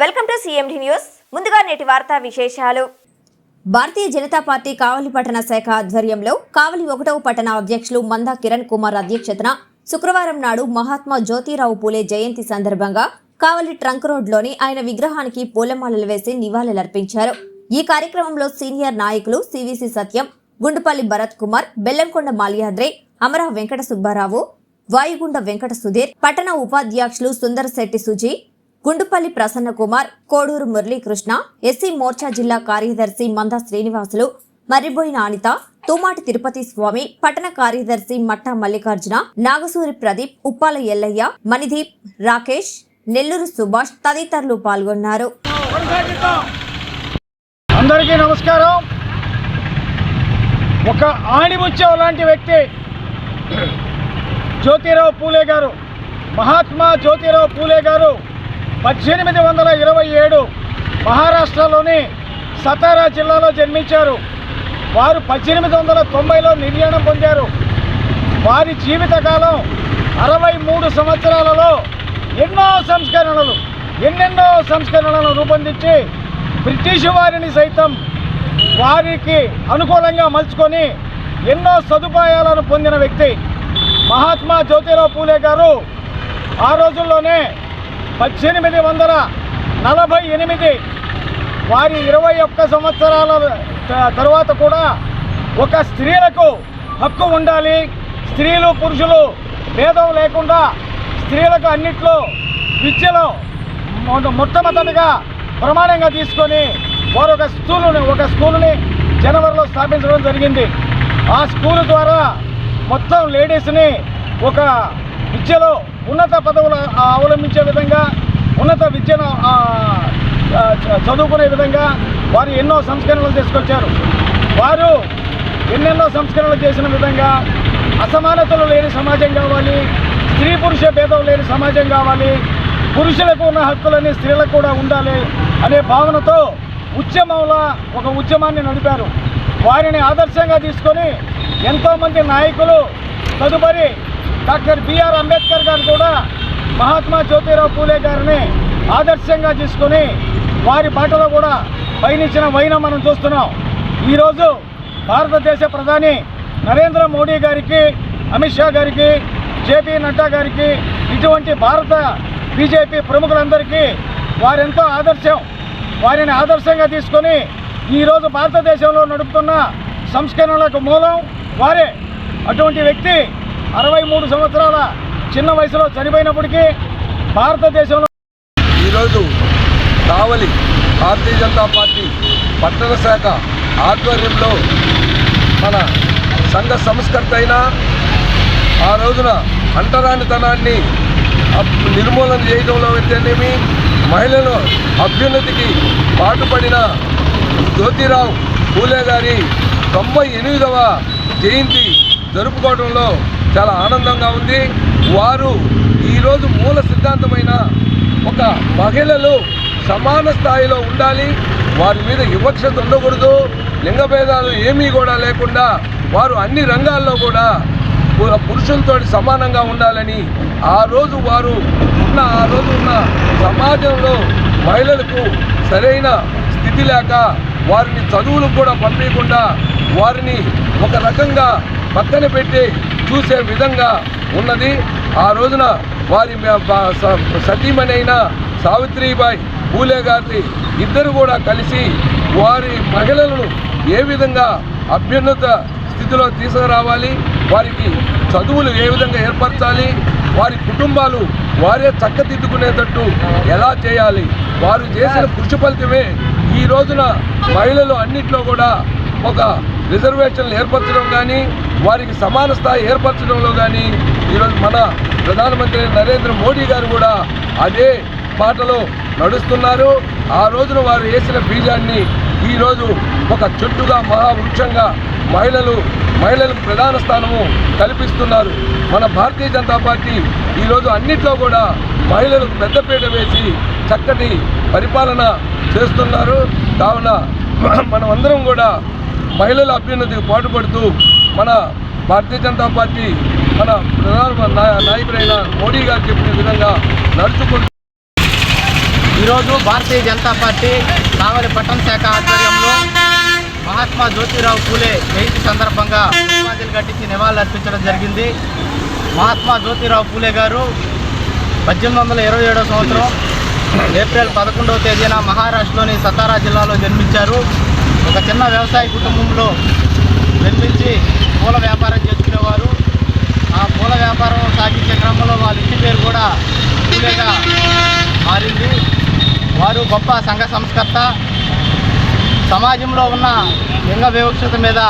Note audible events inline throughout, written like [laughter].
Welcome to CMD news. ముందుగా నేటి వార్తా విశేషాలు. భారతీయ జనతా పార్టీ కావలి పట్టణ శాఖ ఆధ్వర్యంలో కావలి ఒకటవ పట్టణ అధ్యక్షులు మందా కిరణ్ కుమార్ అధ్యక్షతన శుక్రవారం నాడు మహాత్మా జ్యోతిరావు పూలే జయంతి సందర్భంగా కావలి ట్రంక్ రోడ్లోని ఆయన విగ్రహానికి పూలమాలలు వేసి నివాళులర్పించారు. ఈ కార్యక్రమంలో సీనియర్ నాయకులు సివిసి సత్యం గుండుపల్లి భరత్ కుమార్ బెల్లంకొండ మాల్యాద్రే అమరా వెంకట సుబ్బారావు వాయుగుండ వెంకట సుధీర్ పట్టణ ఉపాధ్యక్షులు సుందర్ శెట్టి సుజీ గుండుపల్లి ప్రసన్న కుమార్ కోడూరు మురళీకృష్ణ ఎస్సీ మోర్చా జిల్లా కార్యదర్శి మంద శ్రీనివాసులు మర్రిబోయిన అనిత తుమాటి తిరుపతి స్వామి పట్టణ కార్యదర్శి మట్టా మల్లికార్జున నాగసూరి ప్రదీప్ ఉప్పాల ఎల్లయ్య మణిదీప్ రాకేష్ నెల్లూరు సుభాష్ తదితరులు పాల్గొన్నారు. అందరికీ నమస్కారం. ఒక ఆణిముత్యం లాంటి వ్యక్తి జ్యోతిరావు పూలే గారు మహాత్మా జ్యోతిరావు పూలే గారు పద్దెనిమిది వందల ఇరవై ఏడు మహారాష్ట్రలోని సతారా జిల్లాలో జన్మించారు. వారు పద్దెనిమిది వందల తొంభైలో నిర్యాణం పొందారు. వారి జీవితకాలం అరవై మూడు సంవత్సరాలలో ఎన్నో సంస్కరణలు ఎన్నెన్నో సంస్కరణలను రూపొందించి బ్రిటిష్ వారిని సైతం వారికి అనుకూలంగా మలుచుకొని ఎన్నో సదుపాయాలను పొందిన వ్యక్తి మహాత్మా జ్యోతిరావు పూలే గారు. ఆ రోజుల్లోనే పద్దెనిమిది వందల నలభై ఎనిమిది. వారి ఇరవై ఒక్క సంవత్సరాల తర్వాత కూడా ఒక స్త్రీలకు హక్కు ఉండాలి. స్త్రీలు పురుషులు భేదం లేకుండా స్త్రీలకు అన్నిట్లో విద్యలో మొట్టమొదటిగా ప్రమాణంగా తీసుకొని వారు ఒక స్కూలుని ఒక స్కూలుని జనవరిలో స్థాపించడం జరిగింది. ఆ స్కూల్ ద్వారా మొత్తం లేడీస్ని ఒక విద్యలో ఉన్నత పదవులు అవలంబించే విధంగా ఉన్నత విద్యను చ- చదువుకునే విధంగా వారు ఎన్నో సంస్కరణలు తీసుకొచ్చారు. వారు ఎన్నెన్నో సంస్కరణలు చేసిన విధంగా అసమానతలు లేని సమాజం కావాలి స్త్రీ పురుష భేదం లేని సమాజం కావాలి పురుషులకు ఉన్న హక్కులని స్త్రీలకు కూడా ఉండాలి అనే భావనతో ఉద్యమంలో ఒక ఉద్యమాన్ని నడిపారు. వారిని ఆదర్శంగా తీసుకొని ఎంతోమంది నాయకులు తదుపరి డాక్టర్ బిఆర్ అంబేద్కర్ గారు కూడా మహాత్మా జ్యోతిరావు పూలే గారిని ఆదర్శంగా తీసుకొని వారి బాటలో కూడా పయనించిన వైనం మనం చూస్తున్నాం. ఈరోజు భారతదేశ ప్రధాని నరేంద్ర మోడీ గారికి అమిత్ షా గారికి జేపీ నడ్డా గారికి ఇటువంటి భారత బీజేపీ ప్రముఖులందరికీ వారెంతో ఆదర్శం వారిని ఆదర్శంగా తీసుకొని ఈరోజు భారతదేశంలో నడుపుతున్న సంస్కరణలకు మూలం వారే. అటువంటి వ్యక్తి అరవై మూడు సంవత్సరాల చిన్న వయసులో చనిపోయినప్పటికీ భారతదేశంలో ఈరోజు కావలి భారతీయ జనతా పార్టీ పట్టణ శాఖ ఆధ్వర్యంలో మన సంఘ సంస్కర్త అయిన ఆ రోజున అంటరానితనాన్ని నిర్మూలన చేయడంలో అయితేనేమి మహిళల అభ్యున్నతికి పాటుపడిన జ్యోతిరావు పూలే గారి తొంభై ఎనిమిదవ జయంతి జరుపుకోవడంలో చాలా ఆనందంగా ఉంది. వారు ఈరోజు మూల సిద్ధాంతమైన ఒక మహిళలు సమాన స్థాయిలో ఉండాలి. వారి మీద వివక్షత ఉండకూడదు. లింగ భేదాలు ఏమీ కూడా లేకుండా వారు అన్ని రంగాల్లో కూడా పురుషులతో సమానంగా ఉండాలని ఆ రోజు వారు ఉన్న ఆ రోజు ఉన్న సమాజంలో మహిళలకు సరైన స్థితి లేక వారిని చదువులకు కూడా పంపించకుండా వారిని ఒక రకంగా పక్కన పెట్టి చూసే విధంగా ఉన్నది. ఆ రోజున వారి సతీమణైన సావిత్రిబాయి పూలే గారి ఇద్దరు కూడా కలిసి వారి మహిళలను ఏ విధంగా అభ్యున్నత స్థితిలో తీసుకురావాలి వారికి చదువులు ఏ విధంగా ఏర్పరచాలి వారి కుటుంబాలు వారే చక్కదిద్దుకునేటట్టు ఎలా చేయాలి వారు చేసిన కృషి ఫలితమే ఈ రోజున మహిళలు అన్నిట్లో కూడా ఒక రిజర్వేషన్లు ఏర్పరచడం కానీ వారికి సమాన స్థాయి ఏర్పరచడంలో కానీ ఈరోజు మన ప్రధానమంత్రి నరేంద్ర మోడీ గారు కూడా అదే పాటలో నడుస్తున్నారు. ఆ రోజున వారు వేసిన బీజాన్ని ఈరోజు ఒక చెట్టుగా మహావృక్షంగా మహిళలు మహిళలకు ప్రధాన స్థానము కల్పిస్తున్నారు. మన భారతీయ జనతా పార్టీ ఈరోజు అన్నిట్లో కూడా మహిళలకు పెద్దపీట వేసి చక్కటి పరిపాలన చేస్తున్నారు. కావున [clears throat] మనం అందరం కూడా మహిళల అభ్యున్నతికి పాటుపడుతూ మన భారతీయ జనతా పార్టీ మన ప్రధాన నాయకుడైన మోడీ గారు చెప్పిన విధంగా నడుచుకుంటూ ఈరోజు భారతీయ జనతా పార్టీ కావలి పట్టణ శాఖ ఆధ్వర్యంలో మహాత్మా జ్యోతిరావు పూలే జయంతి సందర్భంగా పుష్పాంజలి ఘటించి నివాళులు అర్పించడం జరిగింది. మహాత్మా జ్యోతిరావు పూలే గారు పద్దెనిమిది వందల ఇరవై ఏడవ సంవత్సరం ఏప్రిల్ పదకొండవ తేదీన మహారాష్ట్రలోని సతారా జిల్లాలో జన్మించారు. ఒక చిన్న వ్యవసాయ కుటుంబంలో జన్మించి పూల వ్యాపారం చేసుకునేవారు. ఆ పూల వ్యాపారం సాగించే క్రమంలో వాళ్ళ ఇంటి పేరు కూడా పూలేగా మారింది. వారు గొప్ప సంఘ సంస్కర్త. సమాజంలో ఉన్న లింగ వివక్షత మీద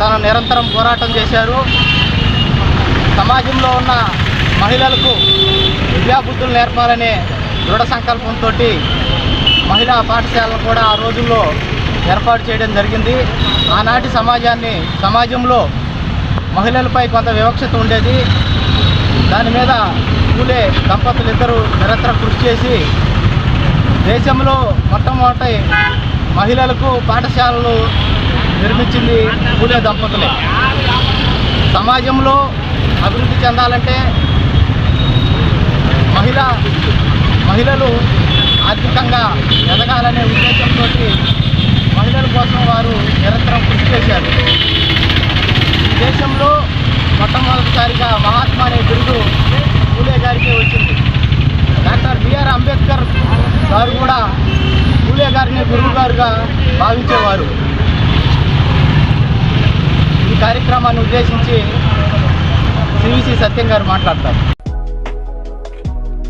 తన నిరంతరం పోరాటం చేశారు. సమాజంలో ఉన్న మహిళలకు విద్యాబుద్ధులు నేర్పాలనే దృఢ సంకల్పంతో మహిళా పాఠశాలను కూడా ఆ రోజుల్లో ఏర్పాటు చేయడం జరిగింది. ఆనాటి సమాజాన్ని సమాజంలో మహిళలపై కొంత వివక్షత ఉండేది. దాని మీద పూలే దంపతులు ఇద్దరు నిరంతరం కృషి చేసి దేశంలో మొట్టమొదటి మహిళలకు పాఠశాలలు నిర్మించింది పూలే దంపతులే. సమాజంలో అభివృద్ధి చెందాలంటే మహిళ మహిళలు ఆర్థికంగా ఎదగాలనే ఉద్దేశంతో మహిళల కోసం వారు నిరంతరం కృషి చేశారు. దేశంలో మొట్టమొదటిసారిగా మహాత్మా అనే బిరుదు పూలే గారికి వచ్చింది. డాక్టర్ బిఆర్ అంబేద్కర్ గారు కూడా పూలే గారిని గురువు గారుగా భావించేవారు. ఈ కార్యక్రమాన్ని ఉద్దేశించి సివిసి సత్యం గారు మాట్లాడతారు.